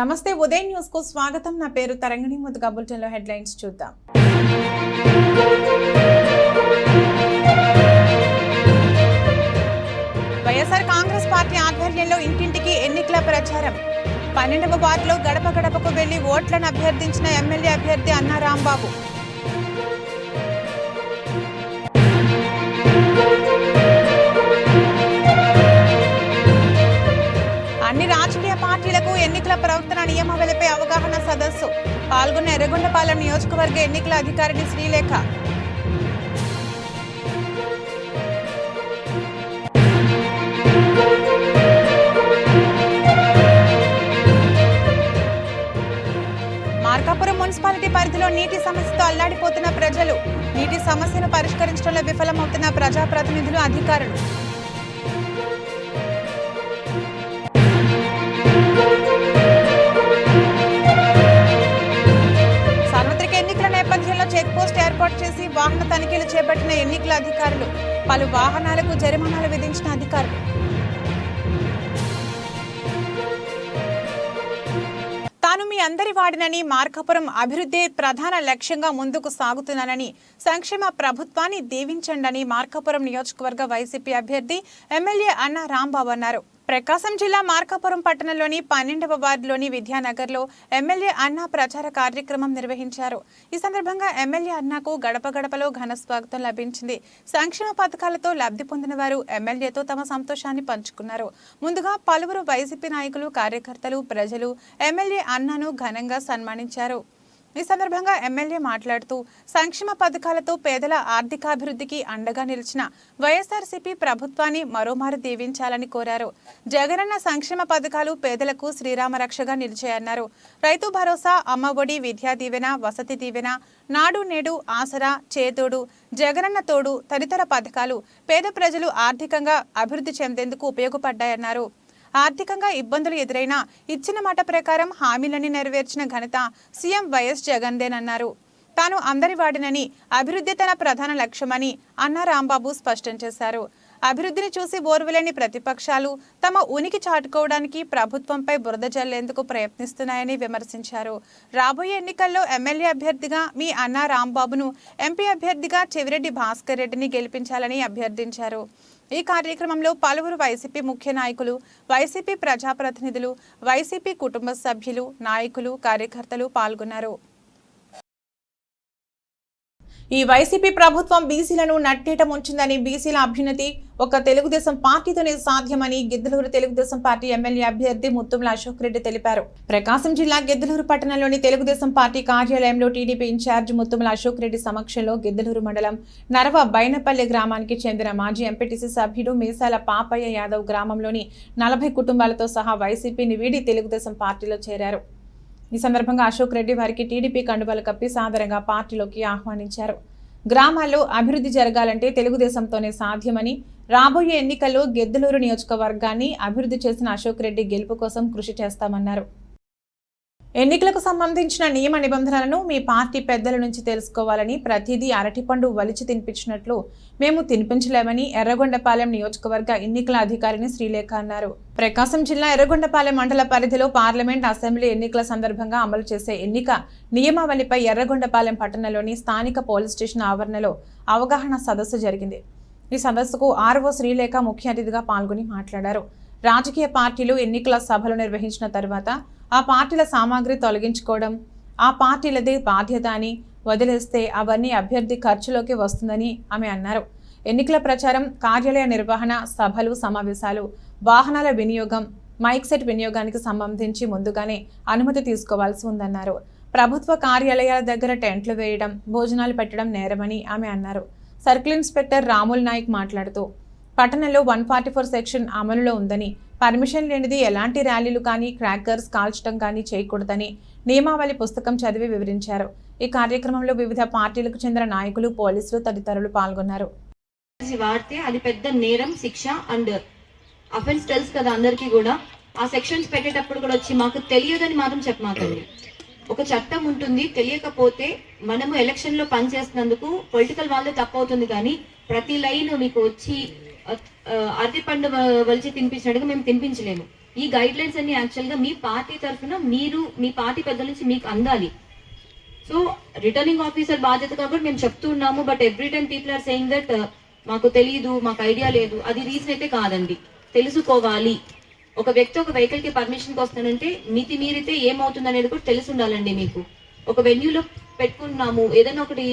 నమస్తే ఉదయం న్యూస్కు స్వాగతం. నా పేరు తరంగిణి. ముందుగా బులెటిన్లో హెడ్లైన్స్ చూద్దాం. వైఎస్ఆర్ కాంగ్రెస్ పార్టీ ఆధ్వర్యంలో ఇంటింటికి ఎన్నికల ప్రచారం. పన్నెండవ వార్డులో గడప గడపకు వెళ్ళి ఓట్లను అభ్యర్థించిన ఎమ్మెల్యే అభ్యర్థి అన్నా రాంబాబు. రాజకీయ పార్టీలకు ఎన్నికల ప్రవర్తన నియమావళిపై అవగాహన సదస్సు. పాల్గొన్న ఎర్రగొండపాలెం నియోజకవర్గ ఎన్నికల అధికారిని శ్రీలేఖ. మార్కాపురం మున్సిపాలిటీ పరిధిలో నీటి సమస్యతో అల్లాడిపోతున్న ప్రజలు. నీటి సమస్యను పరిష్కరించడంలో విఫలమవుతున్న ప్రజాప్రతినిధులు అధికారులు. ఏర్పాటు చేసి వాహన తనిఖీలు చేపట్టిన ఎన్నికల అధికారులు పలు వాహనాలకు జరిమానాలు విధించిన అధికారులు. తాను మీ అందరి వాడినని మార్కాపురం అభివృద్ధి ప్రధాన లక్ష్యంగా ముందుకు సాగుతున్నానని సంక్షేమ ప్రభుత్వాన్ని దీవించండని మార్కాపురం నియోజకవర్గ వైసీపీ అభ్యర్థి ఎమ్మెల్యే అన్న రాంబాబు అన్నారు. ప్రకాశం జిల్లా మార్కాపురం పట్టణంలోని పన్నెండవ వార్డులోని విద్యానగర్లో ఎమ్మెల్యే అన్నా ప్రచార కార్యక్రమం నిర్వహించారు. ఈ సందర్భంగా ఎమ్మెల్యే అన్నాకు గడప గడపలో ఘన స్వాగతం లభించింది. సంక్షేమ పథకాలతో లబ్ధి పొందిన వారు ఎమ్మెల్యేతో తమ సంతోషాన్ని పంచుకున్నారు. ముందుగా పలువురు వైసీపీ నాయకులు కార్యకర్తలు ప్రజలు ఎమ్మెల్యే అన్నాను ఘనంగా సన్మానించారు. ఈ సందర్భంగా ఎమ్మెల్యే మాట్లాడుతూ సంక్షేమ పథకాలతో పేదల ఆర్థికాభివృద్ధికి అండగా నిలిచిన వైఎస్ఆర్సీపీ ప్రభుత్వాన్ని మరోమారు దీవించాలని కోరారు. జగనన్న సంక్షేమ పథకాలు పేదలకు శ్రీరామ రక్షగా నిలిచాయన్నారు. రైతు భరోసా అమ్మ ఒడి విద్యా దీవెన వసతి దీవెన నాడు నేడు ఆసరా చేతోడు జగనన్న తోడు తదితర పథకాలు పేద ప్రజలు ఆర్థికంగా అభివృద్ధి చెందేందుకు ఉపయోగపడ్డాయన్నారు. ఆర్థికంగా ఇబ్బందులు ఎదురైనా ఇచ్చిన మాట ప్రకారం హామీలని నెరవేర్చిన ఘనత సీఎం వైఎస్ జగన్దేనన్నారు. తాను అందరి వాడినని అభివృద్ధి తన ప్రధాన లక్ష్యమని అన్న రాంబాబు స్పష్టం చేశారు. అభివృద్ధిని చూసి ఓర్వలేని ప్రతిపక్షాలు తమ ఉనికి చాటుకోవడానికి ప్రభుత్వంపై బురద జల్లేందుకు ప్రయత్నిస్తున్నాయని విమర్శించారు. రాబోయే ఎన్నికల్లో ఎమ్మెల్యే అభ్యర్థిగా మీ అన్న రాంబాబును ఎంపీ అభ్యర్థిగా చెవిరెడ్డి భాస్కర్ రెడ్డిని గెలిపించాలని అభ్యర్థించారు. ఈ కార్యక్రమంలో పలువురు వైసీపీ ముఖ్య నాయకులు వైసీపీ ప్రజాప్రతినిధులు వైసీపీ కుటుంబ సభ్యులు నాయకులు కార్యకర్తలు పాల్గొన్నారు. ఈ వైసీపీ ప్రభుత్వం బీసీలను నట్టేట ముంచిందని బీసీల అభ్యున్నతి ఒక తెలుగుదేశం పార్టీతోనే సాధ్యమని గిద్దలూరు తెలుగుదేశం పార్టీ ఎమ్మెల్యే అభ్యర్థి ముత్తుముల అశోక్ రెడ్డి తెలిపారు. ప్రకాశం జిల్లా గిద్దలూరు పట్టణంలోని తెలుగుదేశం పార్టీ కార్యాలయంలో టీడీపీ ఇన్ఛార్జ్ ముత్తుముల అశోక్ రెడ్డి సమక్షంలో గిద్దలూరు మండలం నరవ బైనపల్లి గ్రామానికి చెందిన మాజీ ఎంపీటీసీ సభ్యుడు మీసాల పాపయ్య యాదవ్ గ్రామంలోని నలభై కుటుంబాలతో సహా వైసీపీని వీడి తెలుగుదేశం పార్టీలో చేరారు. ఈ సందర్భంగా అశోక్ రెడ్డి వారికి టీడీపీ కండువాలు కప్పి సాదరంగా పార్టీలోకి ఆహ్వానించారు. గ్రామాల్లో అభివృద్ధి జరగాలంటే తెలుగుదేశంతోనే సాధ్యమని రాబోయే ఎన్నికల్లో గెద్దలూరు నియోజకవర్గాన్ని అభివృద్ధి చేసిన అశోక్ రెడ్డి గెలుపు కోసం కృషి చేస్తామన్నారు. ఎన్నికలకు సంబంధించిన నియమ నిబంధనలను మీ పార్టీ పెద్దల నుంచి తెలుసుకోవాలని ప్రతిదీ అరటిపండు వలిచి తినిపించినట్లు మేము తినిపించలేమని ఎర్రగొండపాలెం నియోజకవర్గ ఎన్నికల అధికారిని శ్రీలేఖ అన్నారు. ప్రకాశం జిల్లా ఎర్రగొండపాలెం మండల పరిధిలో పార్లమెంట్ అసెంబ్లీ ఎన్నికల సందర్భంగా అమలు చేసే ఎన్నిక నియమావళిపై ఎర్రగొండపాలెం పట్టణంలోని స్థానిక పోలీస్ స్టేషన్ ఆవరణలో అవగాహన సదస్సు జరిగింది. ఈ సదస్సుకు ఆర్ఓ శ్రీలేఖ ముఖ్య అతిథిగా పాల్గొని మాట్లాడారు. రాజకీయ పార్టీలు ఎన్నికల సభలు నిర్వహించిన తర్వాత ఆ పార్టీల సామాగ్రి తొలగించుకోవడం ఆ పార్టీలదే బాధ్యత అని వదిలేస్తే అవన్నీ అభ్యర్థి ఖర్చులోకి వస్తుందని ఆమె అన్నారు. ఎన్నికల ప్రచారం కార్యాలయ నిర్వహణ సభలు సమావేశాలు వాహనాల వినియోగం మైక్ సెట్ వినియోగానికి సంబంధించి ముందుగానే అనుమతి తీసుకోవాల్సి ఉందన్నారు. ప్రభుత్వ కార్యాలయాల దగ్గర టెంట్లు వేయడం భోజనాలు పెట్టడం నేరమని ఆమె అన్నారు. సర్కిల్ ఇన్స్పెక్టర్ రాముల్ నాయక్ మాట్లాడుతూ పట్టణంలో వన్ ఫార్టీ ఫోర్ సెక్షన్ అమలులో ఉందని పర్మిషన్ లేనిది ఎలాంటి ర్యాలీలు కానీ క్రాకర్స్ కాల్చడం కానీ చేయకూడదని నియమావళి పుస్తకం చదివి వివరించారు. ఈ కార్యక్రమంలో వివిధ పార్టీలకు చెందిన నాయకులు పోలీసులు తదితరులు పాల్గొన్నారు. వాడితే అది పెద్ద నేరం శిక్ష అండ్ అఫెన్స్ తెలుసు కదా అందరికీ కూడా. ఆ సెక్షన్స్ పెట్టేటప్పుడు కూడా వచ్చి మాకు తెలియదని మాత్రం చెప్పమాకండి. ఒక చట్టం ఉంటుంది తెలియకపోతే మనము ఎలక్షన్లో పనిచేస్తున్నందుకు పొలిటికల్ వాళ్ళే తప్పవుతుంది కానీ ప్రతి లైన్ మీకు వచ్చి అరటి పండు వలిచి తినిపించినట్టుగా మేము తినిపించలేము. ఈ గైడ్ లైన్స్ అన్ని యాక్చువల్గా మీ పార్టీ తరఫున మీరు మీ పార్టీ పెద్దల నుంచి మీకు అందాలి. సో రిటర్నింగ్ ఆఫీసర్ బాధ్యత కాబట్టి మేము చెప్తూ ఉన్నాము but every time people are saying that మాకు తెలియదు మాకు ఐడియా లేదు అది రీజన్ అయితే కాదండి. తెలుసుకోవాలి. ఒక వ్యక్తి ఒక వెహికల్కి పర్మిషన్కి వస్తానంటే మితి మీరితే ఏమవుతుంది అనేది కూడా తెలిసి ఉండాలండి మీకు. ఒక వెన్యూలో పెట్టుకున్నాము. ఏదైనా ఒకటి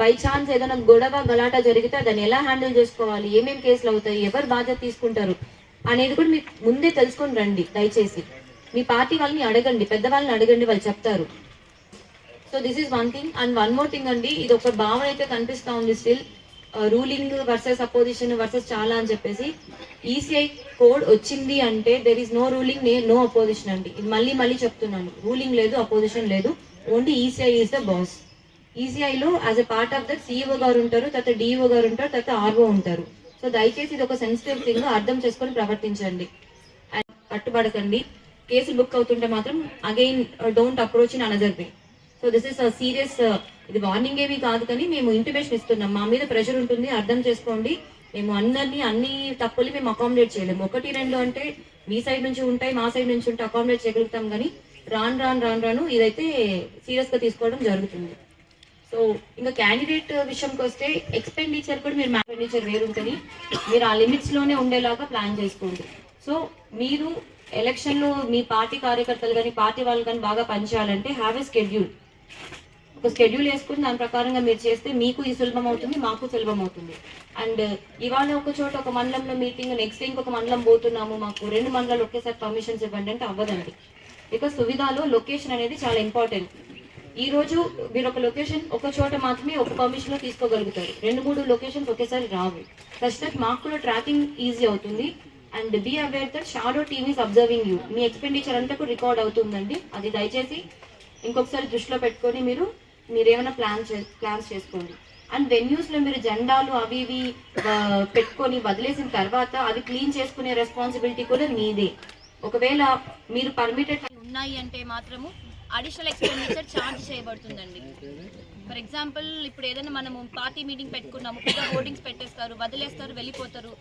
బై ఛాన్స్ ఏదైనా గొడవ గలాట జరిగితే దాన్ని ఎలా హ్యాండిల్ చేసుకోవాలి? ఏమేం కేసులు అవుతాయి? ఎవరు బాధ్యత తీసుకుంటారు? అనేది కూడా మీకు ముందే తెలుసుకొని రండి దయచేసి. మీ పార్టీ వాళ్ళని అడగండి పెద్దవాళ్ళని అడగండి వాళ్ళు చెప్తారు. So this is one thing and one more thing అండి ఇది ఒక భావన అయితే కనిపిస్తూ ఉంది still ruling versus opposition versus చాలా అని చెప్పేసి. ఈసీఐ కోడ్ వచ్చింది అంటే there is no ruling no opposition అండి. ఇది మళ్ళీ మళ్ళీ చెప్తున్నాను. రూలింగ్ లేదు అపోజిషన్ లేదు. Only ECI is the boss ఈసీఐలో as a part of that CEO గారు ఉంటారు తర్వాత డిఈఓ గారు ఉంటారు తర్వాత ఆర్ఓ ఉంటారు. సో దయచేసి ఇది ఒక సెన్సిటివ్ థింగ్ అర్థం చేసుకొని ప్రవర్తించండి. అండ్ కట్టుబడకండి కేసు బుక్ అవుతుంటే మాత్రం again don't approach in another way so this is serious ఇది వార్నింగ్ ఏమీ కాదు కానీ మేము ఇంటిమేషన్ ఇస్తున్నాం. మా మీద ప్రెషర్ ఉంటుంది అర్థం చేసుకోండి. మేము అందరినీ అన్ని తప్పులు మేము అకామిడేట్ చేయలేము. ఒకటి రెండు అంటే మీ సైడ్ నుంచి ఉంటాయి మా సైడ్ నుంచి ఉంటే అకామిడేట్ చేయగలుగుతాం కానీ రాను రాను రాను రాను ఇదైతే సీరియస్గా తీసుకోవడం జరుగుతుంది. సో ఇంకా క్యాండిడేట్ విషయంకి వస్తే ఎక్స్పెండిచర్ కూడా మీరు ఎక్స్పెండిచర్ వేరు ఉంటుంది. మీరు ఆ లిమిట్స్లోనే ఉండేలాగా ప్లాన్ చేసుకోండి. సో మీరు ఎలక్షన్లో మీ పార్టీ కార్యకర్తలు కానీ పార్టీ వాళ్ళు కానీ బాగా పనిచేయాలంటే హ్యావ్ ఎ స్కెడ్యూల్ ఒక స్కెడ్యూల్ వేసుకుని దాని ప్రకారంగా మీరు చేస్తే మీకు ఇది సులభం అవుతుంది మాకు సులభం అవుతుంది. అండ్ ఇవాళ ఒక చోట ఒక మండలంలో మీటింగ్ నెక్స్ట్ ఇంకొక మండలం పోతున్నాము మాకు రెండు మండలాలు ఒకేసారి పర్మిషన్స్ ఇవ్వండి అంటే అవ్వదండి. బికాస్ సువిధాలో లొకేషన్ అనేది చాలా ఇంపార్టెంట్. ఈ రోజు మీరు ఒక లొకేషన్ ఒక చోట మాత్రమే ఒక పర్మిషన్లో తీసుకోగలుగుతారు. రెండు మూడు లొకేషన్స్ ఒకేసారి రావు. సచ్ దట్ మాకు కూడా ట్రాకింగ్ ఈజీ అవుతుంది. And be aware that shadow team is observing you me expenditure అంతా కూడా రికార్డ్ అవుతుందండి. అది దయచేసి ఇంకొకసారి దృష్టిలో పెట్టుకొని మీరు మీరు ఏమైనా ప్లాన్ చే ప్లాన్స్ చేసుకోండి. అండ్ వెన్యూస్లో మీరు జెండాలు అవి ఇవి పెట్టుకొని వదిలేసిన తర్వాత అవి క్లీన్ చేసుకునే రెస్పాన్సిబిలిటీ కూడా మీదే. ఒకవేళ మీరు పర్మిటెడ్ ఉన్నాయి అంటే మాత్రము అడిషనల్ ఎక్స్పెండిచర్ ఛార్జ్ చేయబడుతుందండి. ఫర్ ఎగ్జాంపుల్ ఇప్పుడు ఏదైనా మనము పార్టీ మీటింగ్ పెట్టుకున్నాము పెద్ద హోర్డింగ్స్ పెట్టేస్తారు వదిలేస్తారు వెళ్ళిపోతారు.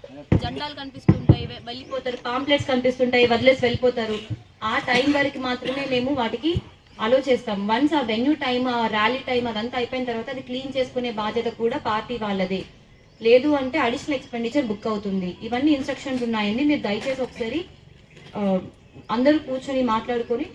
జెండాలు కనిపిస్తుంటాయి వెళ్ళిపోతారు పాంప్లెట్స్ కనిపిస్తుంటాయి వదిలేసి వెళ్ళిపోతారు. ఆ టైం వరకు మాత్రమే మేము వాటికి అలో చేస్తాం. వన్స్ ఆ వెన్యూ టైం ఆ ర్యాలీ టైం అదంతా అయిపోయిన తర్వాత అది క్లీన్ చేసుకునే బాధ్యత కూడా పార్టీ వాళ్ళదే. లేదు అంటే అడిషనల్ ఎక్స్పెండిచర్ బుక్ అవుతుంది. ఇవన్నీ ఇన్స్ట్రక్షన్స్ ఉన్నాయండి. మీరు దయచేసి ఒకసారి అందరూ కూర్చొని మాట్లాడుకొని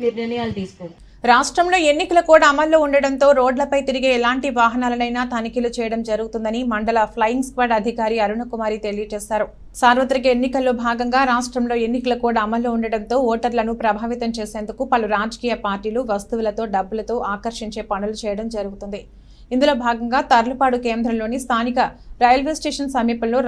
మీరు నిర్ణయాలు తీసుకోండి రాష్ట్రంలో ఎన్నికల కోడ్ అమల్లో ఉండడంతో రోడ్లపై తిరిగే ఎలాంటి వాహనాలనైనా తనిఖీలు చేయడం జరుగుతుందని మండల ఫ్లయింగ్ స్క్వాడ్ అధికారి అరుణకుమారి తెలియజేశారు. సార్వత్రిక ఎన్నికల్లో భాగంగా రాష్ట్రంలో ఎన్నికల కోడ్ అమల్లో ఉండడంతో ఓటర్లను ప్రభావితం చేసేందుకు పలు రాజకీయ పార్టీలు వస్తువులతో డబ్బులతో ఆకర్షించే పనులు చేయడం జరుగుతుంది. ఇందులో భాగంగా తర్లుపాడు కేంద్రంలోని స్థానిక రైల్వే స్టేషన్ సమీపంలో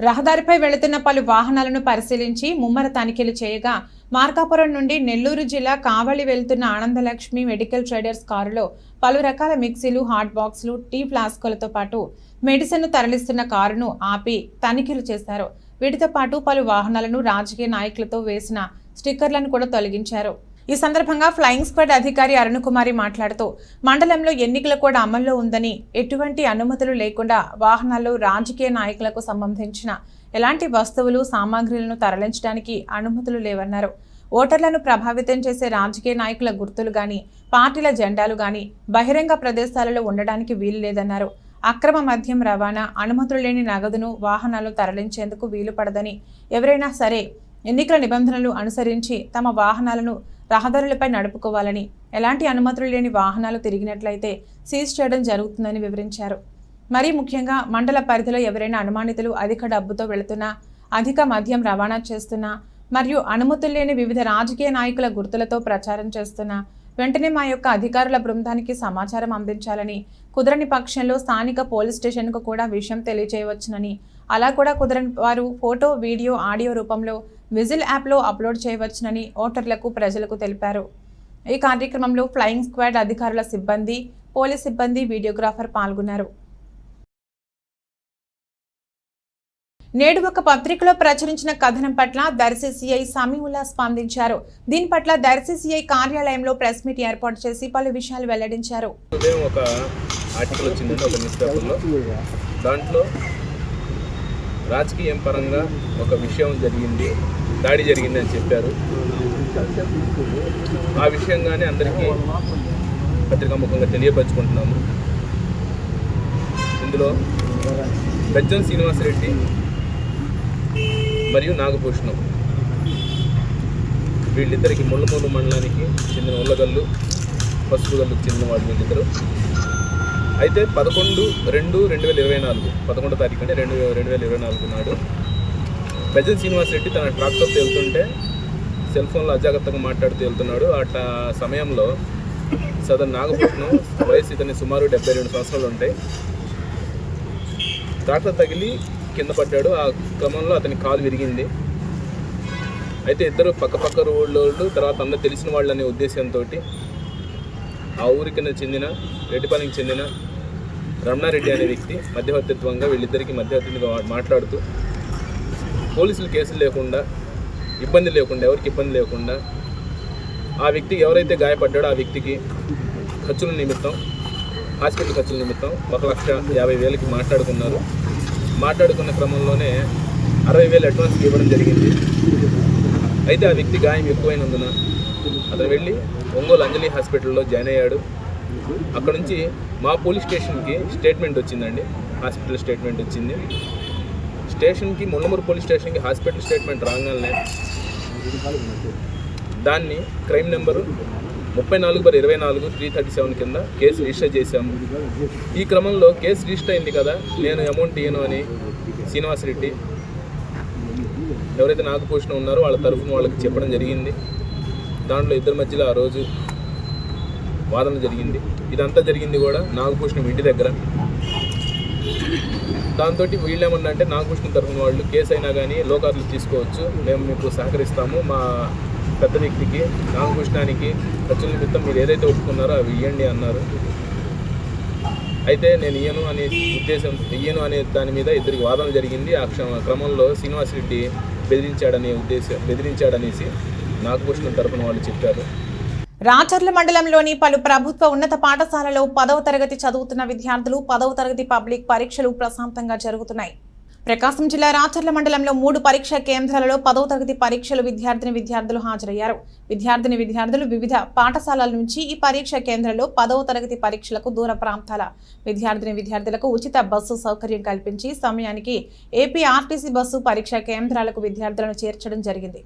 రహదారిపై వెళుతున్న పలు వాహనాలను పరిశీలించి ముమ్మర తనిఖీలు చేయగా మార్కాపురం నుండి నెల్లూరు జిల్లా కావలి వెళ్తున్న ఆనందలక్ష్మి మెడికల్ ట్రేడర్స్ కారులో పలు రకాల మిక్సీలు హాట్ బాక్సులు టీ ఫ్లాస్కులతో పాటు మెడిసిన్ను తరలిస్తున్న కారును ఆపి తనిఖీలు చేశారు. వీటితో పాటు పలు వాహనాలను రాజకీయ నాయకులతో వేసిన స్టిక్కర్లను కూడా తొలగించారు. ఈ సందర్భంగా ఫ్లయింగ్ స్క్వాడ్ అధికారి అరుణకుమారి మాట్లాడుతూ మండలంలో ఎన్నికల కూడా అమల్లో ఉందని ఎటువంటి అనుమతులు లేకుండా వాహనాల్లో రాజకీయ నాయకులకు సంబంధించిన ఎలాంటి వస్తువులు సామాగ్రిలను తరలించడానికి అనుమతులు లేవన్నారు. ఓటర్లను ప్రభావితం చేసే రాజకీయ నాయకుల గుర్తులు గాని పార్టీల జెండాలు గాని బహిరంగ ప్రదేశాలలో ఉండడానికి వీలు లేదన్నారు. అక్రమ మద్యం రవాణా అనుమతులు లేని నగదును వాహనాలు తరలించేందుకు వీలు పడదని ఎవరైనా సరే ఎన్నికల నిబంధనలు అనుసరించి తమ వాహనాలను రహదారులపై నడుపుకోవాలని ఎలాంటి అనుమతులు లేని వాహనాలు తిరిగినట్లయితే సీజ్ చేయడం జరుగుతుందని వివరించారు. మరీ ముఖ్యంగా మండల పరిధిలో ఎవరైనా అనుమానితులు అధిక డబ్బుతో వెళుతున్నా అధిక మద్యం రవాణా చేస్తున్నా మరియు అనుమతులు లేని వివిధ రాజకీయ నాయకుల గుర్తులతో ప్రచారం చేస్తున్నా వెంటనే మా యొక్క అధికారుల బృందానికి సమాచారం అందించాలని కుదరని పక్షంలో స్థానిక పోలీస్ స్టేషన్కు కూడా విషయం తెలియజేయవచ్చునని అలా కూడా కుదరని వారు ఫోటో వీడియో ఆడియో రూపంలో విజిల్ యాప్లో అప్లోడ్ చేయవచ్చునని ఓటర్లకు ప్రజలకు తెలిపారు. ఈ కార్యక్రమంలో ఫ్లయింగ్ స్క్వాడ్ అధికారుల సిబ్బంది పోలీస్ సిబ్బంది వీడియోగ్రాఫర్ పాల్గొన్నారు. నేడు ఒక పత్రికలో ప్రచురించిన కథనం పట్ల దర్శి సిఐ సమీవుల్లా స్పందించారు. దీని పట్ల దర్శి సిఐ కార్యాలయంలో ప్రెస్ మీట్ ఏర్పాటు చేసి పలు విషయాలు వెల్లడించారు. ఒక ఆర్టికల్ వచ్చిందండి ఒక న్యూస్ పేపర్లో దాంట్లో రాజకీయం పరంగా ఒక విషయం జరిగింది దాడి జరిగిందని చెప్పారు. ఆ విషయంగానే అందరికీ పత్రికాముఖంగా తెలియపరచుకుంటున్నాము. ఇందులో బెజ్జం శ్రీనివాసరెడ్డి మరియు నాగభూషణం. వీళ్ళిద్దరికి ముళ్ళమూరు మండలానికి చెందిన ఉల్లగల్లు పసుపుగల్లుకు చెందిన వాళ్ళు వీళ్ళిద్దరు. అయితే పదకొండు రెండు రెండు వేల ఇరవై నాలుగు. పదకొండో తారీఖు అంటే రెండు రెండు వేల ఇరవై నాలుగు నాడు పెజల్ శ్రీనివాస్ రెడ్డి తన ట్రాక్టర్ వెళ్తుంటే సెల్ ఫోన్లో అజాగ్రత్తగా మాట్లాడుతూ వెళ్తున్నాడు. అట్లా సమయంలో సదర్ నాగపట్నం వయసు ఇతని సుమారు డెబ్బై రెండు సంవత్సరాలు ఉంటాయి. ట్రాక్టర్ తగిలి కింద పడ్డాడు. ఆ క్రమంలో అతని కాలు విరిగింది. అయితే ఇద్దరు పక్కపక్క రోడ్లు తర్వాత అందరూ తెలిసిన వాళ్ళనే ఉద్దేశంతో ఆ ఊరికి చెందిన రెడ్డిపాలెంకి చెందిన రమణారెడ్డి అనే వ్యక్తి మధ్యవర్తిత్వంగా వీళ్ళిద్దరికీ మధ్యవర్తిగా మాట్లాడుతూ పోలీసులు కేసులు లేకుండా ఇబ్బంది లేకుండా ఎవరికి ఇబ్బంది లేకుండా ఆ వ్యక్తికి ఎవరైతే గాయపడ్డాడో ఆ వ్యక్తికి ఖర్చుల నిమిత్తం హాస్పిటల్ ఖర్చుల నిమిత్తం ఒక లక్ష యాభై వేలకి మాట్లాడుకున్నారు. మాట్లాడుకున్న క్రమంలోనే అరవై వేలు అడ్వాన్స్ ఇవ్వడం జరిగింది. అయితే ఆ వ్యక్తి గాయం ఎక్కువైనందున అతను వెళ్ళి ఒంగోలు అంజలి హాస్పిటల్లో జాయిన్ అయ్యాడు. అక్కడ నుంచి మా పోలీస్ స్టేషన్కి స్టేట్మెంట్ వచ్చిందండి. హాస్పిటల్ స్టేట్మెంట్ వచ్చింది. స్టేషన్కి మున్నమూరు పోలీస్ స్టేషన్కి హాస్పిటల్ స్టేట్మెంట్ రాగానే దాన్ని క్రైమ్ నెంబరు ముప్పై నాలుగు బర్ ఇరవై నాలుగు త్రీ థర్టీ సెవెన్ కింద కేసు రిజిస్టర్ చేశాము. ఈ క్రమంలో కేసు రిజిస్టర్ అయింది కదా నేను అమౌంట్ ఇయ్యను అని శ్రీనివాసరెడ్డి ఎవరైతే నాకు పోషణ ఉన్నారో వాళ్ళ తరఫున వాళ్ళకి చెప్పడం జరిగింది. దాంట్లో ఇద్దరి మధ్యలో ఆ రోజు వాదన జరిగింది. ఇదంతా జరిగింది కూడా నాగభూషణం ఇంటి దగ్గర. దాంతో వీళ్ళు ఏమన్నా అంటే నాగభూషణం తరఫున వాళ్ళు కేసు అయినా కానీ లోకార్లు తీసుకోవచ్చు. మేము మీకు సహకరిస్తాము. మా పెద్ద వ్యక్తికి నాగభూషణానికి ఖర్చుల నిమిత్తం మీరు ఏదైతే ఒప్పుకున్నారో అవి ఇవ్వండి అన్నారు. అయితే నేను ఇయ్యను అనే ఉద్దేశం ఇయ్యను అనే దాని మీద ఇద్దరికి వాదన జరిగింది. ఆ క్ష- క్రమంలో శ్రీనివాసరెడ్డి బెదిరించాడనే ఉద్దేశం బెదిరించాడనేసి నాగభూషణం తరపున వాళ్ళు చెప్పారు. రాచర్ల మండలంలోని పలు ప్రభుత్వ ఉన్నత పాఠశాలలో పదవ తరగతి చదువుతున్న విద్యార్థులు పదవ తరగతి పబ్లిక్ పరీక్షలు ప్రశాంతంగా జరుగుతున్నాయి. ప్రకాశం జిల్లా రాచర్ల మండలంలో మూడు పరీక్షా కేంద్రాలలో పదవ తరగతి పరీక్షలు విద్యార్థిని విద్యార్థులు హాజరయ్యారు. విద్యార్థిని విద్యార్థులు వివిధ పాఠశాలల నుంచి ఈ పరీక్షా కేంద్రంలో పదవ తరగతి పరీక్షలకు దూర ప్రాంతాల విద్యార్థిని విద్యార్థులకు ఉచిత బస్సు సౌకర్యం కల్పించి సమయానికి ఏపీ ఆర్టీసీ బస్సు పరీక్షా కేంద్రాలకు విద్యార్థులను చేర్చడం జరిగింది.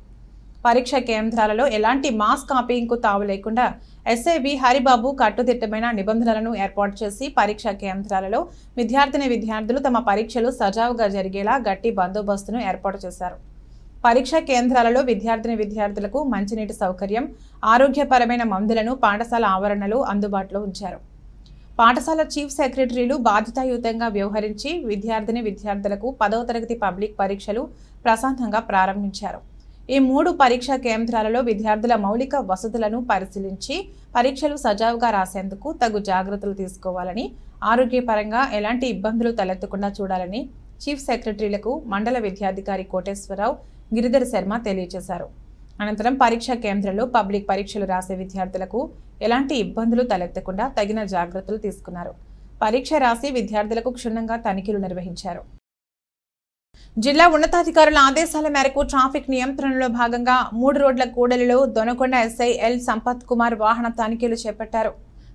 పరీక్ష కేంద్రాలలో ఎలాంటి మాస్ కాపీయింగ్కు తావు లేకుండా ఎస్ఐవి హరిబాబు కట్టుదిట్టమైన నిబంధనలను ఏర్పాటు చేసి పరీక్షా కేంద్రాలలో విద్యార్థిని విద్యార్థులు తమ పరీక్షలు సజావుగా జరిగేలా గట్టి బందోబస్తును ఏర్పాటు చేశారు. పరీక్షా కేంద్రాలలో విద్యార్థిని విద్యార్థులకు మంచినీటి సౌకర్యం ఆరోగ్యపరమైన మందులను పాఠశాల ఆవరణలు అందుబాటులో ఉంచారు. పాఠశాల చీఫ్ సెక్రటరీలు బాధ్యతాయుతంగా వ్యవహరించి విద్యార్థిని విద్యార్థులకు పదవ తరగతి పబ్లిక్ పరీక్షలు ప్రశాంతంగా ప్రారంభించారు. ఈ మూడు పరీక్షా కేంద్రాలలో విద్యార్థుల మౌలిక వసతులను పరిశీలించి పరీక్షలు సజావుగా రాసేందుకు తగు జాగ్రత్తలు తీసుకోవాలని ఆరోగ్యపరంగా ఎలాంటి ఇబ్బందులు తలెత్తకుండా చూడాలని చీఫ్ సెక్రటరీలకు మండల విద్యాధికారి కోటేశ్వరరావు గిరిధర్ శర్మ తెలియజేశారు. అనంతరం పరీక్షా కేంద్రంలో పబ్లిక్ పరీక్షలు రాసే విద్యార్థులకు ఎలాంటి ఇబ్బందులు తలెత్తకుండా తగిన జాగ్రత్తలు తీసుకున్నారు. పరీక్ష రాసి విద్యార్థులకు క్షుణ్ణంగా తనిఖీలు నిర్వహించారు. జిల్లా ఉన్నతాధికారుల ఆదేశాల మేరకు ట్రాఫిక్ నియంత్రణలో భాగంగా మూడు రోడ్ల కూడలిలో దొనకొండ ఎస్ఐ ఎల్ సంపత్ కుమార్ వాహన తనిఖీలు చేపట్టారు.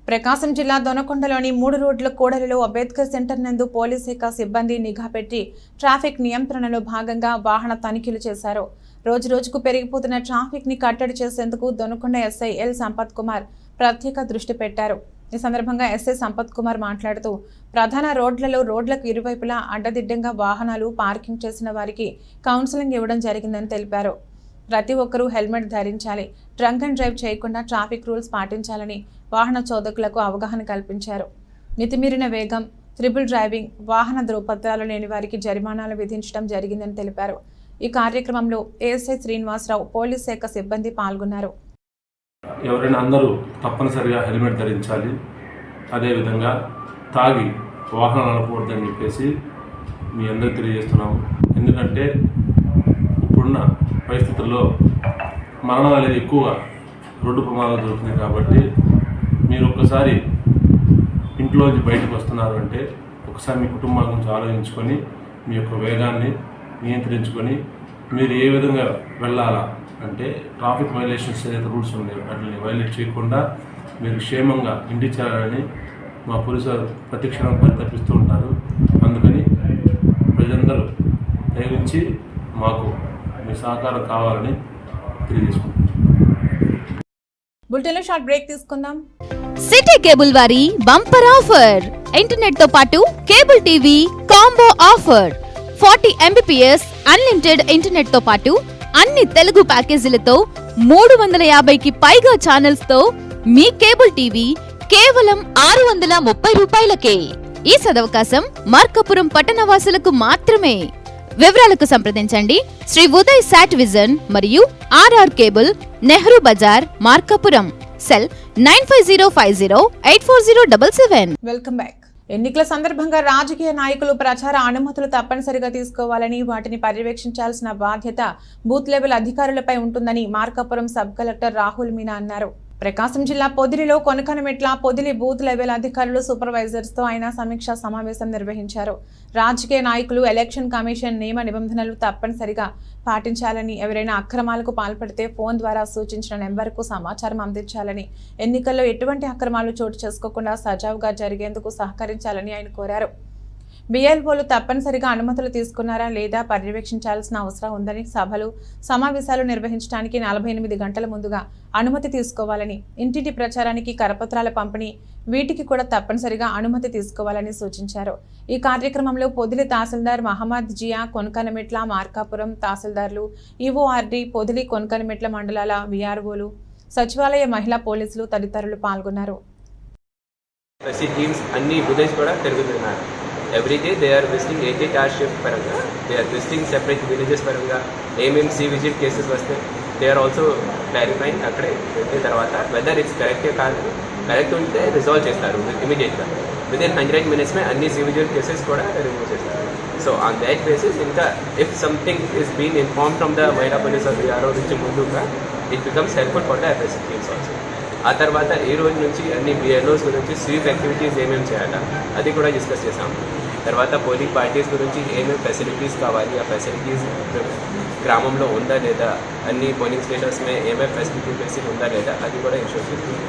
ప్రకాశం జిల్లా దొనకొండలోని మూడు రోడ్ల కూడలిలో అంబేద్కర్ సెంటర్ నందు పోలీస్ శాఖ సిబ్బంది నిఘా పెట్టి ట్రాఫిక్ నియంత్రణలో భాగంగా వాహన తనిఖీలు చేశారు. రోజు రోజుకు పెరిగిపోతున్న ట్రాఫిక్ని కట్టడి చేసేందుకు దొనకొండ ఎస్ఐ ఎల్ సంపత్ కుమార్ ప్రత్యేక దృష్టి పెట్టారు. ఈ సందర్భంగా ఎస్ఐ సంపత్ కుమార్ మాట్లాడుతూ ప్రధాన రోడ్లలో రోడ్లకు ఇరువైపులా అడ్డదిడ్డంగా వాహనాలు పార్కింగ్ చేసిన వారికి కౌన్సిలింగ్ ఇవ్వడం జరిగిందని తెలిపారు. ప్రతి ఒక్కరూ హెల్మెట్ ధరించాలి డ్రంక్ అండ్ డ్రైవ్ చేయకుండా ట్రాఫిక్ రూల్స్ పాటించాలని వాహన చోదకులకు అవగాహన కల్పించారు. మితిమీరిన వేగం త్రిబుల్ డ్రైవింగ్ వాహన ధృవపత్రాలు లేని వారికి జరిమానాలు విధించడం జరిగిందని తెలిపారు. ఈ కార్యక్రమంలో ఏఎస్ఐ శ్రీనివాసరావు పోలీస్ శాఖ సిబ్బంది పాల్గొన్నారు. ఎవరైనా అందరూ తప్పనిసరిగా హెల్మెట్ ధరించాలి. అదేవిధంగా తాగి వాహనాలు నడపకూడదని చెప్పేసి మీ అందరికి తెలియజేస్తున్నాము ఎందుకంటే ఇప్పుడున్న పరిస్థితుల్లో మరణాలు అనేది ఎక్కువగా రోడ్డు ప్రమాదాలు జరుగుతున్నాయి కాబట్టి మీరు ఒక్కసారి ఇంట్లోంచి బయటకు వస్తున్నారు అంటే ఒకసారి మీ కుటుంబాల గురించి ఆలోచించుకొని మీ యొక్క వేగాన్ని నియంత్రించుకొని మీరు ఏ విధంగా వెళ్ళాలా అంటే ట్రాఫిక్ వైలేషన్స్ ఏదైతే రూల్స్ ఉన్నాయో వాటిని వైలేట్ చేయకుండా మీరు క్షేమంగా ఇంటికి చేరాలని మా పోలీసు వారు ప్రతి క్షణం పరితపిస్తూ ఉంటారు. అందుకని ప్రజలందరూ దయవించి మాకు మీ సహకారం కావాలని బులెటిన్లో షార్ట్ బ్రేక్ తీసుకుందాం. సిటీ కేబుల్ వారి బంపర్ ఆఫర్. ఇంటర్నెట్తో పాటు cable TV combo offer. Forty Mbps unlimited ఇంటర్నెట్తో పాటు అన్ని తెలుగు ప్యాకేజీలతో మూడు వందల యాభైకి పైగా ఛానల్స్తో మీ కేబుల్ టీవీ కేవలం ఆరు వందల ముప్పై రూపాయలకే. ఈ సదవకాశం మార్కపురం పట్టణవాసులకు మాత్రమే. వివరాలకు సంప్రదించండి. శ్రీ ఉదయ్ శాట్ విజన్ మరియు RR cable Nehru Bazar Markapuram. Cell nine five zero five zero eight four zero double seven. Welcome back. ఎన్నికల సందర్భంగా రాజకీయ నాయకులు ప్రచార అనుమతులు తప్పనిసరిగా తీసుకోవాలని వాటిని పర్యవేక్షించాల్సిన బాధ్యత బూత్ లెవెల్ అధికారులపై ఉంటుందని మార్కాపురం సబ్ కలెక్టర్ రాహుల్ మీనా అన్నారు. ప్రకాశం జిల్లా పొదిలిలో కొనకనమెట్ల పొదిలి బూత్ లెవెల్ అధికారులు సూపర్వైజర్స్తో ఆయన సమీక్షా సమావేశం నిర్వహించారు. రాజకీయ నాయకులు ఎలక్షన్ కమిషన్ నియమ నిబంధనలు తప్పనిసరిగా పాటించాలని ఎవరైనా అక్రమాలకు పాల్పడితే ఫోన్ ద్వారా సూచించిన నెంబర్కు సమాచారం అందించాలని ఎన్నికల్లో ఎటువంటి అక్రమాలు చోటు చేసుకోకుండా సజావుగా జరిగేందుకు సహకరించాలని ఆయన కోరారు. బిఎల్ఓలు తప్పనిసరిగా అనుమతులు తీసుకున్నారా లేదా పర్యవేక్షించాల్సిన అవసరం ఉందని సభలు సమావేశాలు నిర్వహించడానికి నలభై ఎనిమిది గంటల ముందుగా అనుమతి తీసుకోవాలని ఇంటింటి ప్రచారానికి కరపత్రాల పంపిణీ వీటికి కూడా తప్పనిసరిగా అనుమతి తీసుకోవాలని సూచించారు. ఈ కార్యక్రమంలో పొదిలి తహసీల్దార్ మహమ్మద్ జియా కొనకనమెట్ల మార్కాపురం తహసీల్దార్లు ఈఓఆర్డి పొదిలి కొనకనమెట్ల మండలాల విఆర్ఓలు సచివాలయ మహిళా పోలీసులు తదితరులు పాల్గొన్నారు. అన్ని కూడా తిరుగుతున్నారు. Every day they are visiting AK car shift పరంగా. They are visiting separate villages పరంగా. ఏమేమి సీ విజిట్ కేసెస్ వస్తే దే ఆర్ ఆల్సో క్లారిఫైంగ్ అక్కడే వెళ్ళిన తర్వాత వెదర్ ఇట్స్ కరెక్టే కాదు కరెక్ట్ ఉంటే రిజాల్వ్ చేస్తారు ఇమీడియట్గా విత్ ఇన్ హండ్రెడ్ మినిట్స్మే అన్ని సి విజిట్ కేసెస్ కూడా రిమూవ్ చేస్తారు. సో ఆన్ దాట్ బేసిస్ ఇంకా if something is been inform from the మహిళా పోలీస్ ఆఫ్ ఆరో నుంచి ముందుగా it becomes helpful for the FS teams also ఆ తర్వాత ఈ రోజు నుంచి అన్ని బిఎల్ఓస్ గురించి స్వీప్ యాక్టివిటీస్ ఏమేమి చేయాలా అది కూడా డిస్కస్ చేసాము. తర్వాత పోలింగ్ పార్టీస్ గురించి ఏమేమి ఫెసిలిటీస్ కావాలి? ఆ ఫెసిలిటీస్ గ్రామంలో ఉందా లేదా? అన్ని పోలింగ్ స్టేషన్స్లో ఏమేమి ఫెసిలిటీ ఫెసిలిటీ ఉందా లేదా? అది కూడా ఇన్షూర్ చేస్తుంది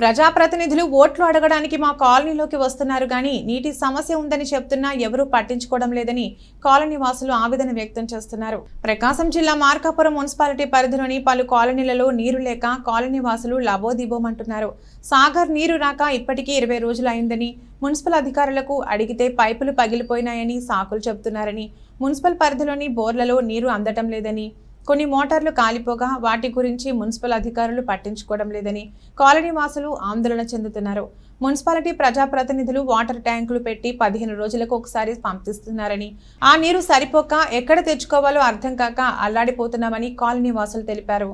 ప్రజాప్రతినిధులు ఓట్లు అడగడానికి మా కాలనీలోకి వస్తున్నారు కానీ నీటి సమస్య ఉందని చెప్తున్నా ఎవరూ పట్టించుకోవడం లేదని కాలనీ వాసులు ఆవేదన వ్యక్తం చేస్తున్నారు. ప్రకాశం జిల్లా మార్కాపురం మున్సిపాలిటీ పరిధిలోని పలు కాలనీలలో నీరు లేక కాలనీ వాసులు లబోదిబోమంటున్నారు. సాగర్ నీరు రాక ఇప్పటికీ ఇరవై రోజులైందని మున్సిపల్ అధికారులకు అడిగితే పైపులు పగిలిపోయినాయని సాకులు చెబుతున్నారని మున్సిపల్ పరిధిలోని బోర్లలో నీరు అందటం లేదని కొన్ని మోటార్లు కాలిపోగా వాటి గురించి మున్సిపల్ అధికారులు పట్టించుకోవడం లేదని కాలనీ వాసులు ఆందోళన చెందుతున్నారు. మున్సిపాలిటీ ప్రజాప్రతినిధులు వాటర్ ట్యాంకులు పెట్టి పదిహేను రోజులకు ఒకసారి పంపిస్తున్నారని ఆ నీరు సరిపోక ఎక్కడ తెచ్చుకోవాలో అర్థం కాక అల్లాడిపోతున్నామని కాలనీ వాసులు తెలిపారు.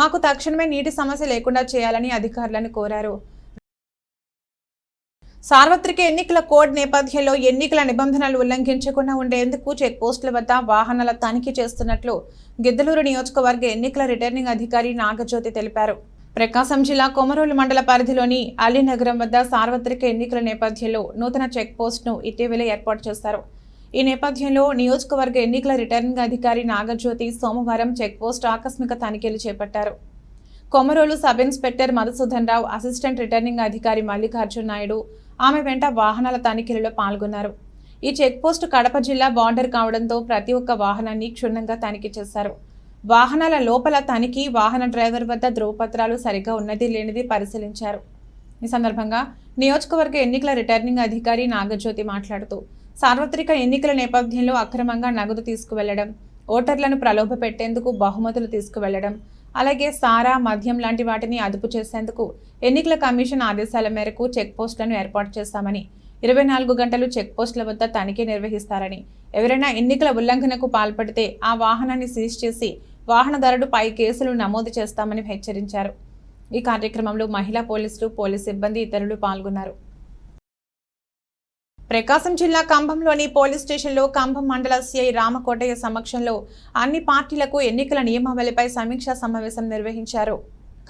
మాకు తక్షణమే నీటి సమస్య లేకుండా చేయాలని అధికారులను కోరారు. సార్వత్రిక ఎన్నికల కోడ్ నేపథ్యంలో ఎన్నికల నిబంధనలు ఉల్లంఘించకుండా ఉండేందుకు చెక్ పోస్టుల వద్ద వాహనాల తనిఖీ చేస్తున్నట్లు గిద్దలూరు నియోజకవర్గ ఎన్నికల రిటర్నింగ్ అధికారి నాగజ్యోతి తెలిపారు. ప్రకాశం జిల్లా కొమరోలు మండల పరిధిలోని అలీనగరం వద్ద సార్వత్రిక ఎన్నికల నేపథ్యంలో నూతన చెక్ పోస్ట్ను ఇటీవలే ఏర్పాటు చేశారు. ఈ నేపథ్యంలో నియోజకవర్గ ఎన్నికల రిటర్నింగ్ అధికారి నాగజ్యోతి సోమవారం చెక్ పోస్ట్ ఆకస్మిక తనిఖీలు చేపట్టారు. Komarolu sub inspector Madhusudan Rao assistant returning అధికారి మల్లికార్జున్ నాయుడు ఆమె వెంట వాహనాల తనిఖీలలో పాల్గొన్నారు. ఈ చెక్పోస్ట్ కడప జిల్లా బార్డర్ కావడంతో ప్రతి ఒక్క వాహనాన్ని క్షుణ్ణంగా తనిఖీ చేశారు. వాహనాల లోపల తనిఖీ వాహన డ్రైవర్ వద్ద ధ్రువపత్రాలు సరిగ్గా ఉన్నది లేనిది పరిశీలించారు. ఈ సందర్భంగా నియోజకవర్గ ఎన్నికల రిటర్నింగ్ అధికారి నాగజ్యోతి మాట్లాడుతూ సార్వత్రిక ఎన్నికల నేపథ్యంలో అక్రమంగా నగదు తీసుకువెళ్ళడం ఓటర్లను ప్రలోభ పెట్టేందుకు బహుమతులు తీసుకువెళ్ళడం అలాగే సారా మద్యం లాంటి వాటిని అదుపు చేసేందుకు ఎన్నికల కమిషన్ ఆదేశాల మేరకు చెక్పోస్టులను ఏర్పాటు చేస్తామని ఇరవై నాలుగు గంటలు చెక్పోస్టుల వద్ద తనిఖీ నిర్వహిస్తారని ఎవరైనా ఎన్నికల ఉల్లంఘనకు పాల్పడితే ఆ వాహనాన్ని సీజ్ చేసి వాహనదారుడుపై కేసులు నమోదు చేస్తామని హెచ్చరించారు. ఈ కార్యక్రమంలో మహిళా పోలీసులు పోలీసు సిబ్బంది ఇతరులు పాల్గొన్నారు. ప్రకాశం జిల్లా కంభంలోని పోలీస్ స్టేషన్లో కంభం మండల సిఐ రామకోటయ్య సమక్షంలో అన్ని పార్టీలకు ఎన్నికల నియమావళిపై సమీక్షా సమావేశం నిర్వహించారు.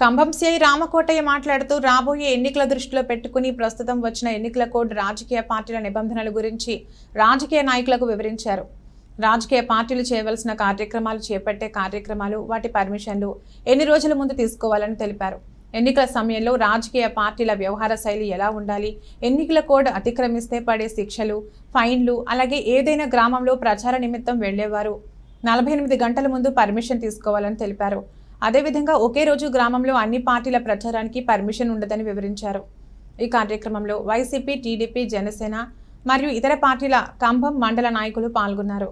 కంభం సిఐ రామకోటయ్య మాట్లాడుతూ రాబోయే ఎన్నికల దృష్టిలో పెట్టుకుని ప్రస్తుతం వచ్చిన ఎన్నికల కోడ్ రాజకీయ పార్టీల నిబంధనల గురించి రాజకీయ నాయకులకు వివరించారు. రాజకీయ పార్టీలు చేయవలసిన కార్యక్రమాలు చేపట్టే కార్యక్రమాలు వాటి పర్మిషన్లు ఎన్ని రోజుల ముందు తీసుకోవాలని తెలిపారు. ఎన్నికల సమయంలో రాజకీయ పార్టీల వ్యవహార శైలి ఎలా ఉండాలి? ఎన్నికల కోడ్ అతిక్రమిస్తే పడే శిక్షలు ఫైన్లు అలాగే ఏదైనా గ్రామంలో ప్రచార నిమిత్తం వెళ్ళేవారు నలభై ఎనిమిది గంటల ముందు పర్మిషన్ తీసుకోవాలని తెలిపారు. అదేవిధంగా ఒకే రోజు గ్రామంలో అన్ని పార్టీల ప్రచారానికి పర్మిషన్ ఉండదని వివరించారు. ఈ కార్యక్రమంలో వైసీపీ టీడీపీ జనసేన మరియు ఇతర పార్టీల కంభం మండల నాయకులు పాల్గొన్నారు.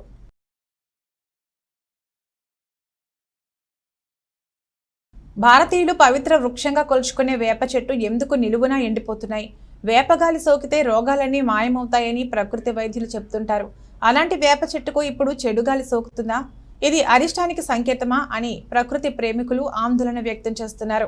భారతీయులు పవిత్ర వృక్షంగా కొలుచుకునే వేప చెట్టు ఎందుకు నిలువునా ఎండిపోతున్నాయి? వేపగాలి సోకితే రోగాలన్నీ మాయమవుతాయని ప్రకృతి వైద్యులు చెప్తుంటారు. అలాంటి వేప చెట్టుకు ఇప్పుడు చెడుగాలి సోకుతుందా? ఇది అరిష్టానికి సంకేతమా అని ప్రకృతి ప్రేమికులు ఆందోళన వ్యక్తం చేస్తున్నారు.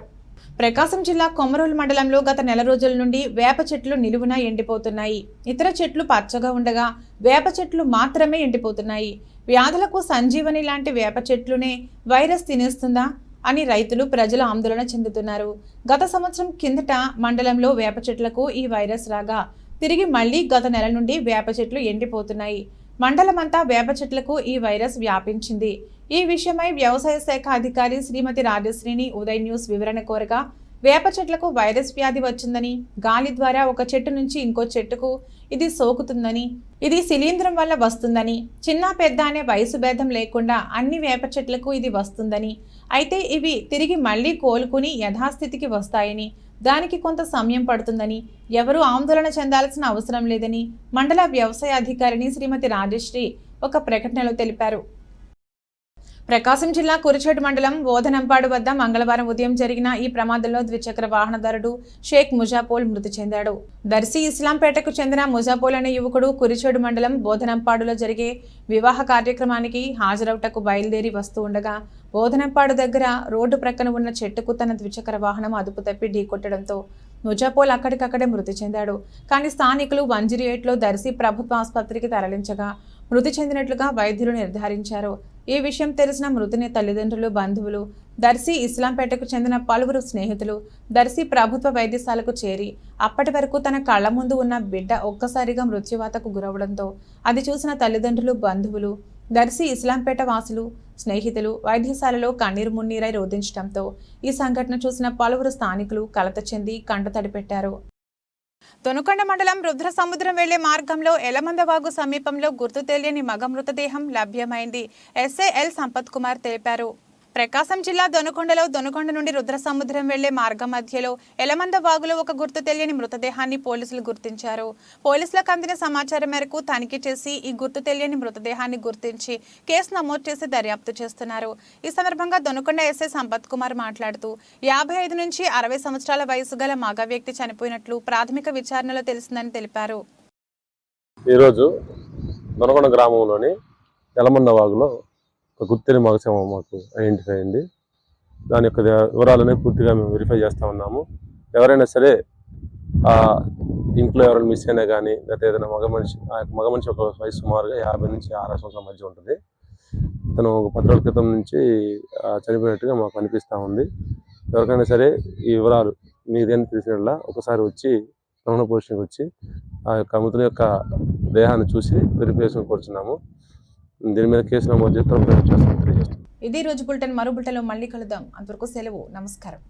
ప్రకాశం జిల్లా కొమరోలు మండలంలో గత నెల రోజుల నుండి వేప చెట్లు నిలువున ఎండిపోతున్నాయి. ఇతర చెట్లు పచ్చగా ఉండగా వేప చెట్లు మాత్రమే ఎండిపోతున్నాయి. వ్యాధులకు సంజీవని లాంటి వేప చెట్లునే వైరస్ తినేస్తుందా? అని రైతులు ప్రజలు ఆందోళన చెందుతున్నారు. గత సంవత్సరం కిందట మండలంలో వేప చెట్లకు ఈ వైరస్ రాగా తిరిగి మళ్ళీ గత నెల నుండి వేప చెట్లు ఎండిపోతున్నాయి. మండలమంతా వేప చెట్లకు ఈ వైరస్ వ్యాపించింది. ఈ విషయమై వ్యవసాయ శాఖ అధికారి శ్రీమతి రాజశ్రీని ఉదయ్ న్యూస్ వివరణ కోరగా వేప చెట్లకు వైరస్ వ్యాధి వచ్చిందని గాలి ద్వారా ఒక చెట్టు నుంచి ఇంకో చెట్టుకు ఇది సోకుతుందని ఇది శిలీంధ్రం వల్ల వస్తుందని చిన్న పెద్ద అనే వయసు భేదం లేకుండా అన్ని వేప చెట్లకు ఇది వస్తుందని అయితే ఇవి తిరిగి మళ్ళీ కోలుకుని యథాస్థితికి వస్తాయని దానికి కొంత సమయం పడుతుందని ఎవరూ ఆందోళన చెందాల్సిన అవసరం లేదని మండల వ్యవసాయ అధికారిని శ్రీమతి రాజశ్రీ ఒక ప్రకటనలో తెలిపారు. ప్రకాశం జిల్లా కురిచేటు మండలం ఓధనంపాడు వద్ద మంగళవారం ఉదయం జరిగిన ఈ ప్రమాదంలో ద్విచక్ర వాహనదారుడు షేక్ ముజాపోల్ మృతి చెందాడు. దర్శి ఇస్లాంపేటకు చెందిన ముజాపోల్ అనే యువకుడు కురిచేడు మండలం బోధనంపాడులో జరిగే వివాహ కార్యక్రమానికి హాజరవుటకు బయలుదేరి వస్తూ ఉండగా బోధనంపాడు దగ్గర రోడ్డు ప్రక్కన ఉన్న చెట్టుకు తన ద్విచక్ర వాహనం అదుపు తప్పి ఢీకొట్టడంతో ముజాపోల్ అక్కడికక్కడే మృతి చెందాడు. కానీ స్థానికులు వన్ జీరో ఎయిట్లో దర్శి ప్రభుత్వ ఆసుపత్రికి తరలించగా మృతి చెందినట్లుగా వైద్యులు నిర్ధారించారు. ఈ విషయం తెలిసిన మృతుని తల్లిదండ్రులు బంధువులు దర్శి ఇస్లాంపేటకు చెందిన పలువురు స్నేహితులు దర్శి ప్రభుత్వ వైద్యశాలకు చేరి అప్పటి వరకు తన కళ్ళ ముందు ఉన్న బిడ్డ ఒక్కసారిగా మృత్యువాతకు గురవడంతో అది చూసిన తల్లిదండ్రులు బంధువులు దర్శి ఇస్లాంపేట వాసులు స్నేహితులు వైద్యశాలలో కన్నీరు మున్నీరై రోధించడంతో ఈ సంఘటన చూసిన పలువురు స్థానికులు కలత చెంది కంటతడి తడిపెట్టారు. తొనుకొండ మండలం రుద్ర సముద్రం వెళ్ళే మార్గంలో ఎలమందవాగు సమీపంలో గుర్తు తెలియని మగ మృతదేహం లభ్యమైంది. ఎస్ఏఎల్ సంపత్ కుమార్ తెలిపారు. ప్రకాశం జిల్లా దొనకొండలో దొనకొండ నుండి రుద్రసముద్రం వెళ్ళే మార్గం మధ్యలో ఎలమంద వాగులో ఒక గుర్తు తెలియని మృతదేహాన్ని పోలీసులు గుర్తించారు. పోలీసులకు అందిన సమాచారం మేరకు తనిఖీ చేసి ఈ గుర్తు తెలియని మృతదేహాన్ని గుర్తించి కేసు నమోదు చేసి దర్యాప్తు చేస్తున్నారు. ఈ సందర్భంగా దొనకొండ ఎస్ఐ సంపత్ కుమార్ మాట్లాడుతూ యాభై ఐదు నుంచి అరవై సంవత్సరాల వయసు గల మగ వ్యక్తి చనిపోయినట్లు ప్రాథమిక విచారణలో తెలిసిందని తెలిపారు. ఈరోజు దొనకొండ గ్రామంలోని ఎలమంద వాగులో ఒక గుర్తుని మగశవం మాకు ఐడెంటిఫై అయింది. దాని యొక్క వివరాలనే పూర్తిగా మేము వెరిఫై చేస్తూ ఉన్నాము. ఎవరైనా సరే ఆ ఇంట్లో ఎవరైనా మిస్ అయినా కానీ లేకపోతే ఏదైనా మగ మనిషి ఆ యొక్క మగ మనిషి ఒక వయసు సుమారుగా యాభై నుంచి అరవై సంవత్సరాల మధ్య ఉంటుంది. తను ఒక పది రోజుల క్రితం నుంచి చనిపోయినట్టుగా మాకు అనిపిస్తూ ఉంది. ఎవరికైనా సరే ఈ వివరాలు మీదేని తెలిసినట్లా ఒకసారి వచ్చి రమణ పోషణకి వచ్చి ఆ యొక్క మృతుల యొక్క దేహాన్ని చూసి వెరిఫికేషన్ కోరుచున్నాము. దీని మీద కేసు నమోదు చేస్తాం చేస్తాం రోజు బులెటిన్ మరో బులెటిన్లో మళ్ళీ కలుద్దాం. అంతవరకు సెలవు. నమస్కారం.